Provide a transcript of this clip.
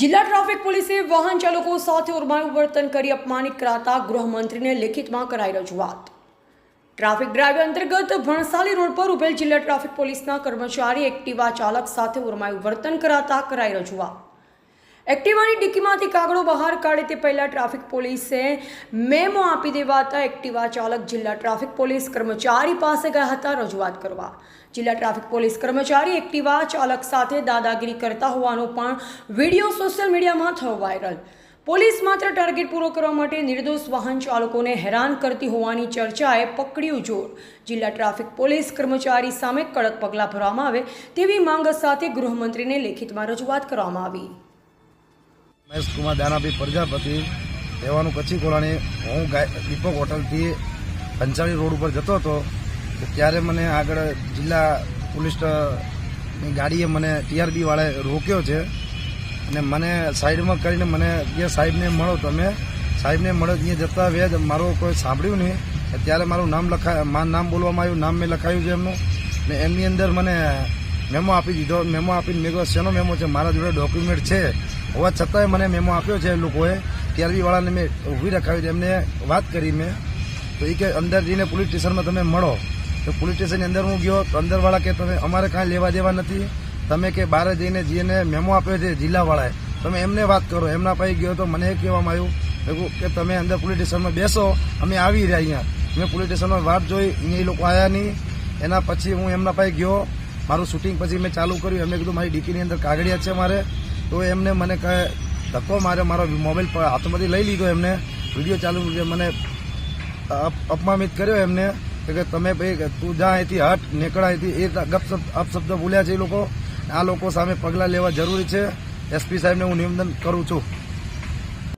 જિલ્લા ટ્રાફિક પોલીસે વાહન ચાલકો સાથે ઉર્માયું વર્તન કરી અપમાનિત કરાતા ગૃહમંત્રીને લેખિતમાં કરાઈ રજૂઆત. ટ્રાફિક ડ્રાઈવ અંતર્ગત ભણસાલી રોડ પર ઉભેલ જિલ્લા ટ્રાફિક પોલીસના કર્મચારી એક્ટિવા ચાલક સાથે ઉર્માયું વર્તન કરાતા કરાઈ રજૂઆત. એક્ટિવાની ડિક્કીમાંથી કાગળો બહાર કાઢે તે પહેલાં ટ્રાફિક પોલીસે મેમો આપી દેવાતા એક્ટિવા ચાલક જિલ્લા ટ્રાફિક પોલીસ કર્મચારી પાસે ગયા હતા રજૂઆત કરવા. જિલ્લા ટ્રાફિક પોલીસ કર્મચારી એક્ટિવા ચાલક સાથે દાદાગીરી કરતા હોવાનો પણ વીડિયો સોશિયલ મીડિયામાં થયો વાયરલ. પોલીસ માત્ર ટાર્ગેટ પૂરો કરવા માટે નિર્દોષ વાહન ચાલકોને હેરાન કરતી હોવાની ચર્ચાએ પકડ્યું જોર. જિલ્લા ટ્રાફિક પોલીસ કર્મચારી સામે કડક પગલાં ભરવામાં આવે તેવી માંગ સાથે ગૃહમંત્રીને લેખિતમાં રજૂઆત કરવામાં આવી. મહેશ કુમાર દાનાભાઈ પ્રજાપતિ, રહેવાનું કચ્છી કોલાણી. હું દીપક હોટલથી પંચાળી રોડ ઉપર જતો હતો. ત્યારે મને આગળ જિલ્લા પોલીસની ગાડીએ મને ટીઆરબી વાળાએ રોક્યો છે. અને મને સાઈડમાં કરીને મને જે સાહેબને મળો તમે, સાહેબને મળો ત્યાં જતા વેદ મારું કોઈ સાંભળ્યું નહીં. ત્યારે મારું નામ લખા, મારું નામ બોલવામાં આવ્યું, નામ મેં લખાયું છે એમનું. ને એમની અંદર મને મેમો આપી દીધો. મેમો આપીને મેં કહ્યું શેનો મેમો છે? મારા જોડે ડોક્યુમેન્ટ છે. હોવા છતાંય મને મેમો આપ્યો છે એ લોકોએ. કેરવીવાળાને મેં ઊભી રખાવી એમને વાત કરી મેં. તો એ કે અંદર જઈને પોલીસ સ્ટેશનમાં તમે મળો. તો પોલીસ સ્ટેશનની અંદર હું ગયો. તો અંદરવાળા કે તમે અમારે કાંઈ લેવા દેવા નથી. તમે કે બહાર જઈને જેને મેમો આપ્યો છે જિલ્લાવાળાએ. તમે એમને વાત કરો. એમના પાસે ગયો તો મને એ કહેવામાં આવ્યું. કે તમે અંદર પોલીસ સ્ટેશનમાં બેસો. અમે આવી રહ્યા અહીંયા. મેં પોલીસ સ્ટેશનમાં વાત જોઈ. એ લોકો આવ્યા નહીં. એના પછી હું એમના પાસે ગયો. મારું શૂટિંગ પછી મેં ચાલુ કર્યું, એમને કીધું, મારી ડીપીની અંદર કાગળિયા છે મારે. તો એમને મને કહે, ધક્કો મારે મારો મોબાઈલ પર હાથમાંથી લઈ લીધો એમને. વીડિયો ચાલુ. મને અપ- અપમાનિત કર્યો એમને કે તમે ભાઈ તું જા અહીંથી, હટ, નીકળા અહીંથી. એ ગપશબ્દ અપશબ્દ બોલ્યા છે એ લોકો. આ લોકો સામે પગલાં લેવા જરૂરી છે. એસપી સાહેબને હું નિવેદન કરું છું.